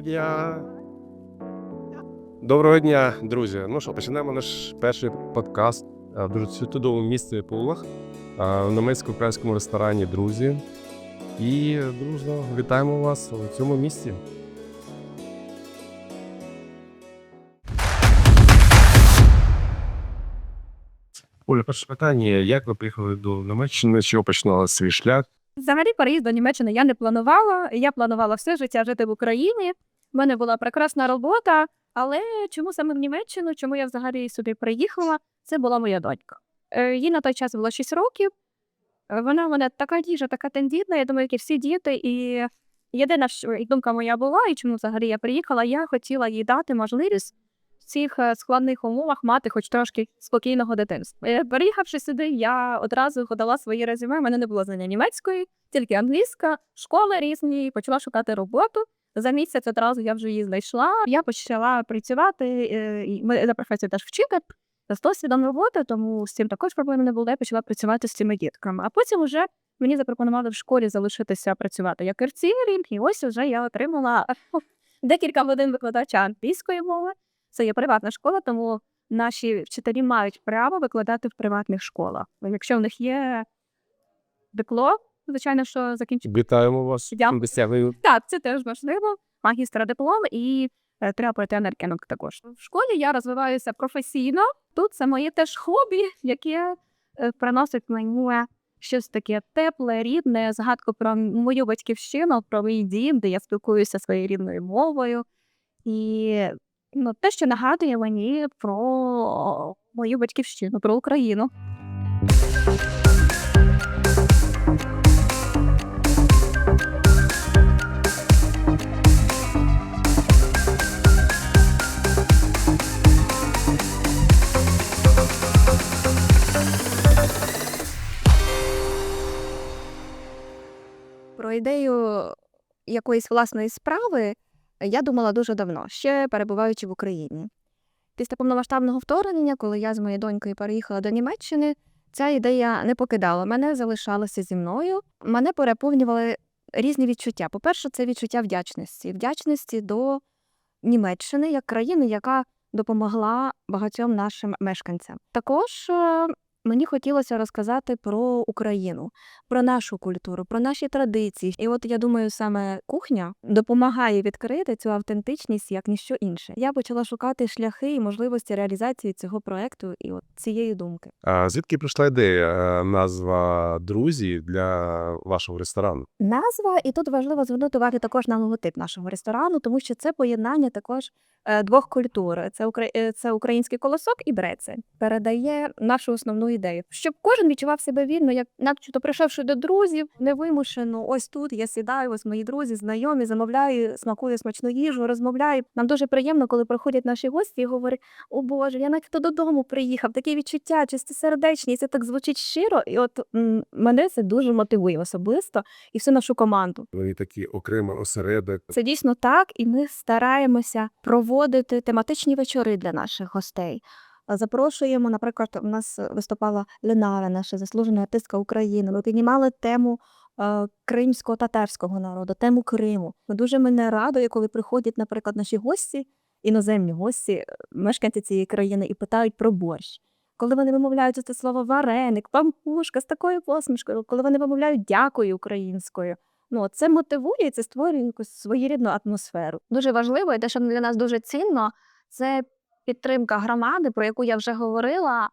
Доброго дня. Доброго дня, друзі. Ну що, починаємо наш перший подкаст е, в дуже чудовому місці Пулах е, в німецько-українському ресторані Друзі. І дружно вітаємо вас у цьому місці. Оля, перше питання: як ви приїхали до Німеччини? З чого починали свій шлях? Взагалі, переїзд до Німеччини я не планувала. Я планувала все життя жити в Україні. У мене була прекрасна робота, але чому саме в Німеччину, чому я взагалі сюди приїхала? Це була моя донька. Е, Їй на той час було 6 років. Е, Вона мене така діжа, така тендітна, я думаю, як і всі діти. І єдина що- думка моя була, і чому взагалі я приїхала, я хотіла їй дати можливість в цих е, складних умовах мати хоч трошки спокійного дитинства. Переїхавши сюди, я одразу подала своє резюме. У мене не було знання німецької, тільки англійська, школи різні, почала шукати роботу. За місяць одразу я вже її знайшла. Я почала працювати. е, і Ми за професією теж вчитель з досвідом роботи, тому з цим також проблем не було. Я почала працювати з цими дітками. А потім вже мені запропонували в школі залишитися працювати як ерцігерінг, і ось вже я отримала декілька годин викладача англійської мови. Це є приватна школа, тому наші вчителі мають право викладати в приватних школах. Якщо в них є диплом, звичайно, що закінчить. Вітаємо вас. Дякую. Досягли Так, це теж важливо. Магістра диплом і е, треба пройти енергенок також. В школі я розвиваюся професійно. Тут це моє теж хобі, яке е, приносить мені щось таке тепле, рідне, згадку про мою батьківщину, про мій дім, де я спілкуюся своєю рідною мовою. І ну, те, що нагадує мені про мою батьківщину, про Україну. Ідею якоїсь власної справи я думала дуже давно, ще перебуваючи в Україні. Після повномасштабного вторгнення, коли я з моєю донькою переїхала до Німеччини, ця ідея не покидала мене, залишалася зі мною. Мене переповнювали різні відчуття. По-перше, це відчуття вдячності, вдячності до Німеччини як країни, яка допомогла багатьом нашим мешканцям. Також е, мені хотілося розказати про Україну, про нашу культуру, про наші традиції. І от я думаю, саме кухня допомагає відкрити цю автентичність як ніщо інше. Я почала шукати шляхи і можливості реалізації цього проекту і от цієї думки. А звідки прийшла ідея е, назва Друзі для вашого ресторану? Назва, і тут важливо звернути увагу також на логотип нашого ресторану, тому що це поєднання також е, двох культур: це е, це український колосок і брецель. Передає нашу основну ідею, щоб кожен відчував себе вільно, як начебто прийшовши до друзів, невимушено. Ось тут я сідаю, ось мої друзі, знайомі, замовляю, смакую смачну їжу, розмовляю. Нам дуже приємно, коли приходять наші гості і говорять: О Боже, я начебто додому приїхав. Такі відчуття, чистосердечність, це так звучить щиро. І от м, мене це дуже мотивує особисто і всю нашу команду. Ви такий окремий осередок. Це дійсно так, і ми стараємося проводити тематичні вечори для наших гостей. Запрошуємо, наприклад, у нас виступала Ленара, наша заслужена артистка України. Ми піднімали тему е, кримсько-татарського народу, тему Криму. Ми дуже мене радує, коли приходять, наприклад, наші гості, іноземні гості, е, мешканці цієї країни, і питають про борщ. Коли вони вимовляють це слово вареник, пампушка з такою посмішкою, коли вони вимовляють дякую українською. Ну, це мотивує це створює якусь своєрідну атмосферу. Дуже важливо, і те, що для нас дуже цінно, це підтримка громади, про яку я вже говорила.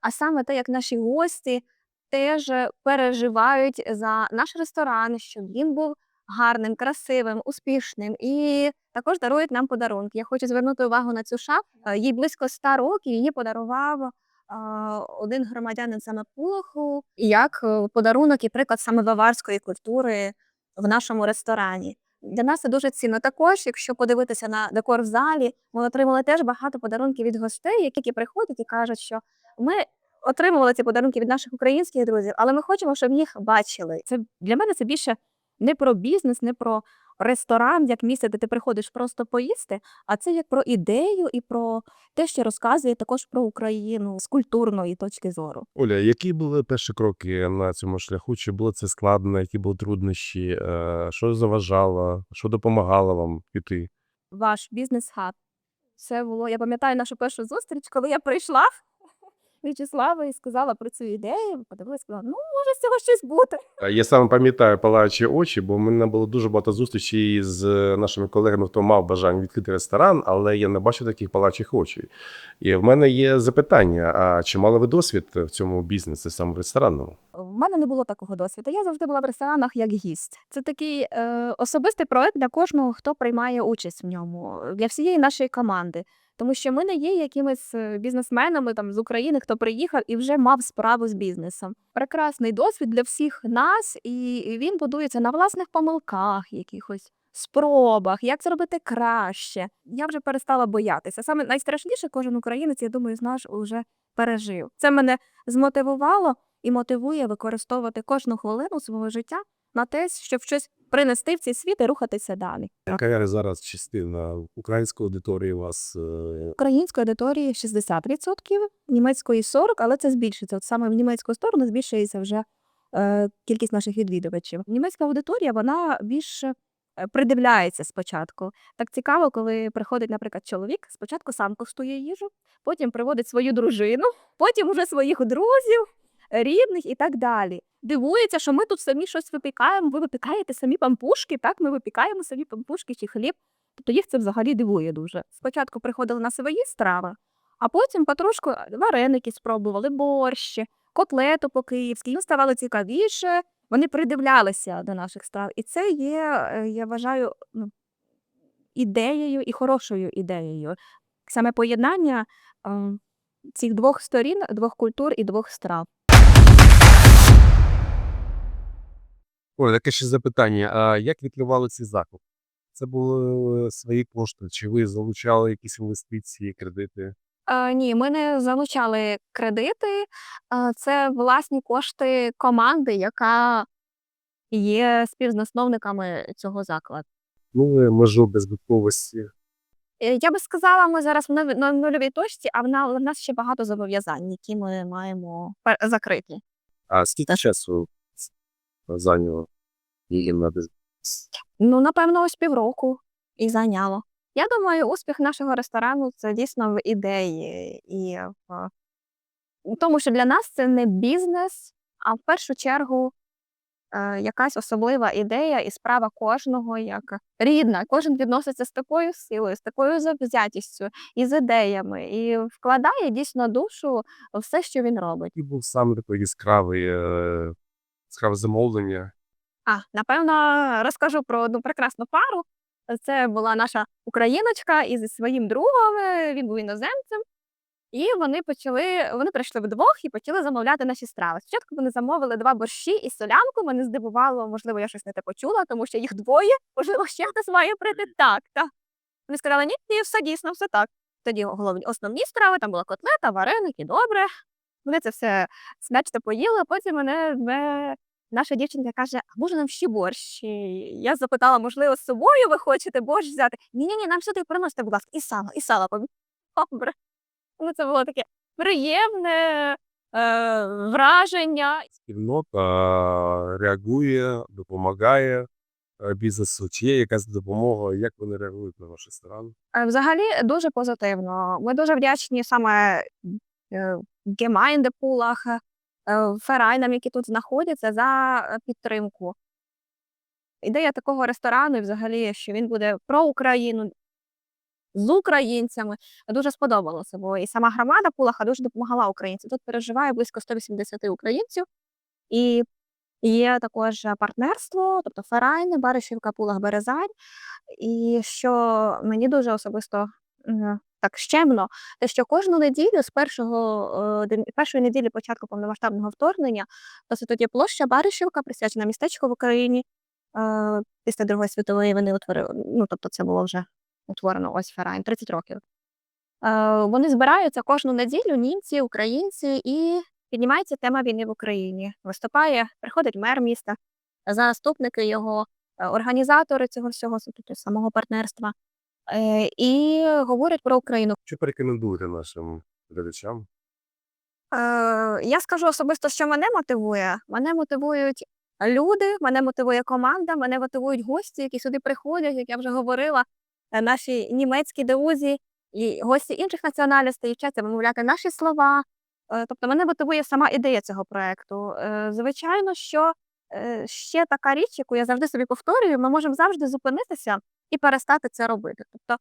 А саме те, як наші гості теж переживають за наш ресторан, щоб він був гарним, красивим, успішним. І також дарують нам подарунки. Я хочу звернути увагу на цю шафу. Їй близько 100 років її подарував е, один громадянин саме Пулаху, як е, подарунок і приклад саме баварської культури в нашому ресторані. Для нас це дуже цінно. Також, якщо подивитися на декор в залі, ми отримали теж багато подарунків від гостей, які приходять і кажуть, що ми отримували ці подарунки від наших українських друзів, але ми хочемо, щоб їх бачили. Це для мене це більше не про бізнес, не про ресторан як місце, де ти приходиш просто поїсти, а це як про ідею і про те, що розказує також про Україну з культурної точки зору. Оля, які були перші кроки на цьому шляху? Чи було це складно? Які були труднощі? Е, Що заважало? Що допомагало вам піти? Ваш бізнес-хаб. Це було, я пам'ятаю нашу першу зустріч, коли я прийшла В'ячеслава і сказала про цю ідею. Подивилась, сказала, ну може з цього щось бути. Е, Я саме пам'ятаю палаючі очі, бо в мене було дуже багато зустрічей з нашими колегами, хто мав бажання відкрити ресторан, але я не бачив таких палаючих очей. І в мене є запитання: а чи мали ви досвід в цьому бізнесі, саме в ресторанному? В мене не було такого досвіду. Я завжди була в ресторанах як гість. Це такий е, особистий проект для кожного, хто приймає участь в ньому, для всієї нашої команди. Тому що ми не є якимись е, бізнесменами там з України, хто приїхав і вже мав справу з бізнесом. Прекрасний досвід для всіх нас, і він будується на власних помилках, якихось спробах, як зробити краще. Я вже перестала боятися. Саме найстрашніше кожен українець, я думаю, з нас уже пережив. Це мене змотивувало і мотивує використовувати кожну хвилину свого життя на те, щоб щось принести в цей світ і рухатися далі. Яка зараз частина української аудиторії у вас? е, Української аудиторії 60%, німецької 40%, але це збільшиться. От саме в німецьку сторону збільшується вже е, кількість наших відвідувачів. Німецька аудиторія вона більше придивляється спочатку. Так цікаво, коли приходить, наприклад, чоловік, спочатку сам коштує їжу, потім приводить свою дружину, потім уже своїх друзів, рідних і так далі. Дивується, що ми тут самі щось випікаємо. Ви випікаєте самі пампушки, так? Ми випікаємо самі пампушки чи хліб. Тобто їх це взагалі дивує дуже. Спочатку приходили на свої страви, а потім потрошку вареники спробували, борщі, котлету по-київськи. Їм ставало цікавіше, вони придивлялися до наших страв. І це є, е, я вважаю, ну, ідеєю і хорошою ідеєю. Саме поєднання е, цих двох сторін, двох культур і двох страв. Оля, таке ще запитання. А як відкривали цей заклад? Це були свої кошти? Чи ви залучали якісь інвестиції, кредити? Е, ні, ми не залучали кредити. Е, це власні кошти команди, яка є співзасновниками цього закладу. Ну, межу безбитковості. Е, Я би сказала, ми зараз в нові- на нульовій точці, а в на- в нас ще багато зобов'язань, які ми маємо пер- закриті. А скільки часу зайняло на без- Ну, напевно, ось півроку і зайняло. Я думаю, успіх нашого ресторану це дійсно в ідеї і в в тому, що для нас це не бізнес, а в першу чергу е, якась особлива ідея і справа кожного як рідна. Кожен відноситься з такою силою, з такою завзятістю і з ідеями, і вкладає дійсно душу в все, що він робить. Який був саме такий яскравий, е, яскраве замовлення? А, напевно, розкажу про одну прекрасну пару. Це була наша україночка із своїм другом, е, він був іноземцем. І вони почали, вони прийшли вдвох і почали замовляти наші страви. Спочатку вони замовили два борщі і солянку. Мене здивувало, можливо, я щось не те почула, тому що їх двоє, можливо, ще хтось має прийти. Так, так. Вони сказали, ні, ні, все дійсно, все так. Тоді головні основні страви, там була котлета, вареники, добре. Вони це все смачно поїли, а потім мене, мене наша дівчинка каже: а може нам ще борщ? І Я запитала, можливо, з собою ви хочете борщ взяти? Ні, ні, ні, нам сюди приносите, будь ласка, і сало, і сало. Пом- Добре. Ну, це було таке приємне е, враження. Спільнота реагує, допомагає е, бізнесу. Чи є якась допомога? Як вони реагують на ваш ресторан? Е, Взагалі дуже позитивно. Ми дуже вдячні саме гемайндепулах, ферайнам, які тут знаходяться, за е, підтримку. Ідея такого ресторану, і взагалі, що він буде про Україну з українцями, дуже сподобалося. Бо і сама громада Пулаха дуже допомагала українцям. Тут переживає близько 180 українців, і є також партнерство, тобто Ферайни, Баришівка, Пулах, Березань. І що мені дуже особисто е, так щемно, те, що кожну неділю з першого е, першої неділі початку повномасштабного вторгнення, досить тоді площа Баришівка, присвячена містечку в Україні. Е, після Другої світової вони утворили. Ну, тобто, це було вже утворено ось Ферайн 30 років. Е, вони збираються кожну неділю, німці, українці, і піднімається тема війни в Україні. Виступає, приходить мер міста, заступники його, е, організатори цього всього тобто, самого партнерства. Е, І говорять про Україну. Що порекомендуєте нашим глядачам? Е, Я скажу особисто, що мене мотивує. Мене мотивують люди, мене мотивує команда, мене мотивують гості, які сюди приходять, як я вже говорила, е, наші німецькі друзі і гості інших національностей вчаться вимовляти наші слова. Тобто мене мотивує сама ідея цього проекту. Звичайно, що ще така річ, яку я завжди собі повторюю, ми можемо завжди зупинитися і перестати це робити. Тобто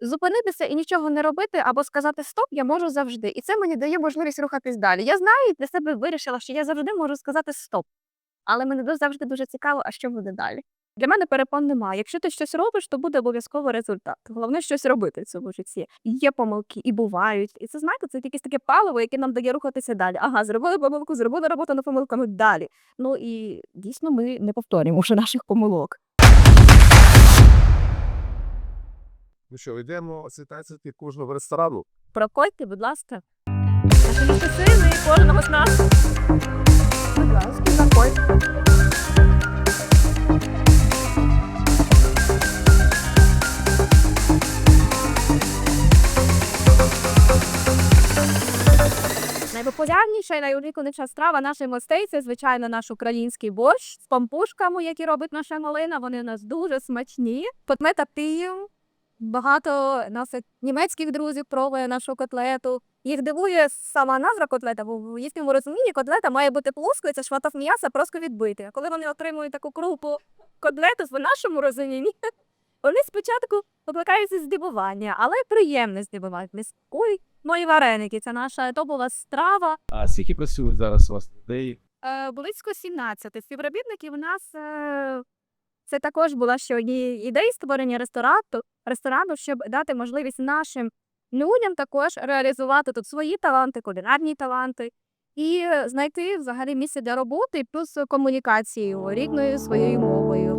зупинитися і нічого не робити або сказати стоп, я можу завжди. І це мені дає можливість рухатись далі. Я знаю для себе вирішила, що я завжди можу сказати стоп. Але мені завжди дуже цікаво, а що буде далі. Для мене перепон немає. Якщо ти щось робиш, то буде обов'язково результат. Головне щось робити в цьому житті. Є помилки і бувають. І це знаєте, це якесь таке паливо, яке нам дає рухатися далі. Ага, зробили помилку, зробили роботу над помилками далі. Ну і дійсно ми не повторюємо вже наших помилок. Ну що, йдемо світати кожного ресторану. Проходьте, будь ласка. Сили, кожного з нас. Будь ласка, заходьте. Найпопулярніша і найулюбленіша страва наших гостей це, звичайно, наш український борщ з пампушками, які робить наша малина. Вони у нас дуже смачні. Подмета пів. Багато наших німецьких друзів пробує нашу котлету. Їх дивує сама назва котлета, бо в їхньому розумінні котлета має бути плоскою, це шматок м'яса просто відбити. А коли вони отримують таку крупу котлету в нашому розумінні, вони спочатку викликаються здивування, але приємне здивування. Ой, мої вареники, це наша топова страва. А скільки працюють зараз у вас людей? Е, близько 17 співробітників. У нас е, це також була ще одні ідеї створення ресторану, ресторану, щоб дати можливість нашим людям також реалізувати тут свої таланти, кулінарні таланти. І е, знайти взагалі місце для роботи плюс комунікацією рідною своєю мовою.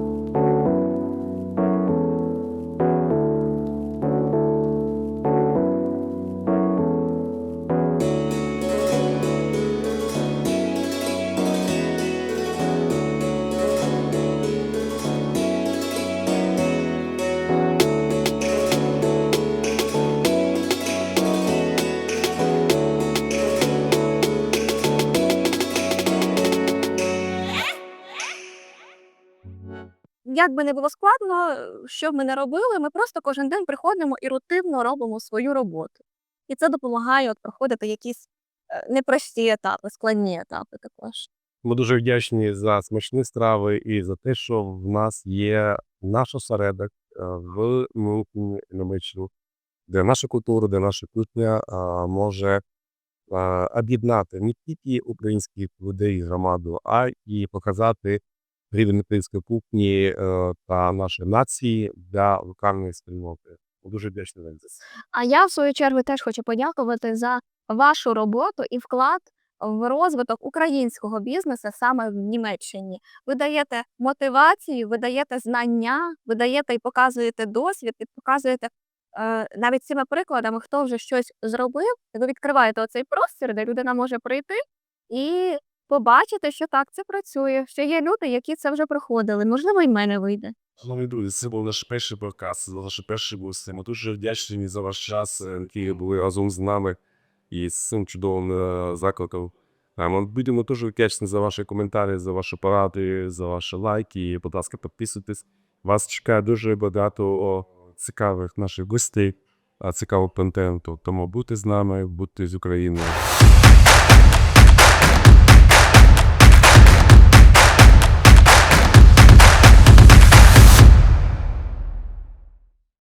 Як би не було складно, що б ми не робили, ми просто кожен день приходимо і рутинно робимо свою роботу. І це допомагає от проходити якісь е, непрості етапи, складні етапи також. Ми дуже вдячні за смачні страви і за те, що в нас є наш осередок е, в Німеччині, де наша культура, де наша кухня може об'єднати не тільки українських людей, громаду, а і показати рівень української кухні е, та нашої нації для локальної спільноти. Дуже вдячні вам за це. А я, в свою чергу, теж хочу подякувати за вашу роботу і вклад в розвиток українського бізнесу саме в Німеччині. Ви даєте мотивацію, ви даєте знання, ви даєте і показуєте досвід, і показуєте е, навіть цими прикладами, хто вже щось зробив. Ви відкриваєте оцей простір, де людина може прийти і побачити, що так це працює. Що є люди, які це вже проходили. Можливо, і в мене вийде. Шановні друзі, це був наш перший подкаст, це наш перший гості. Ми дуже вдячні за ваш час, е, який були разом з нами і з цим чудовим е, закликом. Е, Ми будемо дуже вдячні за ваші коментарі, за ваші поради, за ваші лайки. І, будь ласка, підписуйтесь. Вас чекає дуже багато цікавих наших гостей, а, цікавого контенту. Тому будьте з нами, будьте з Україною.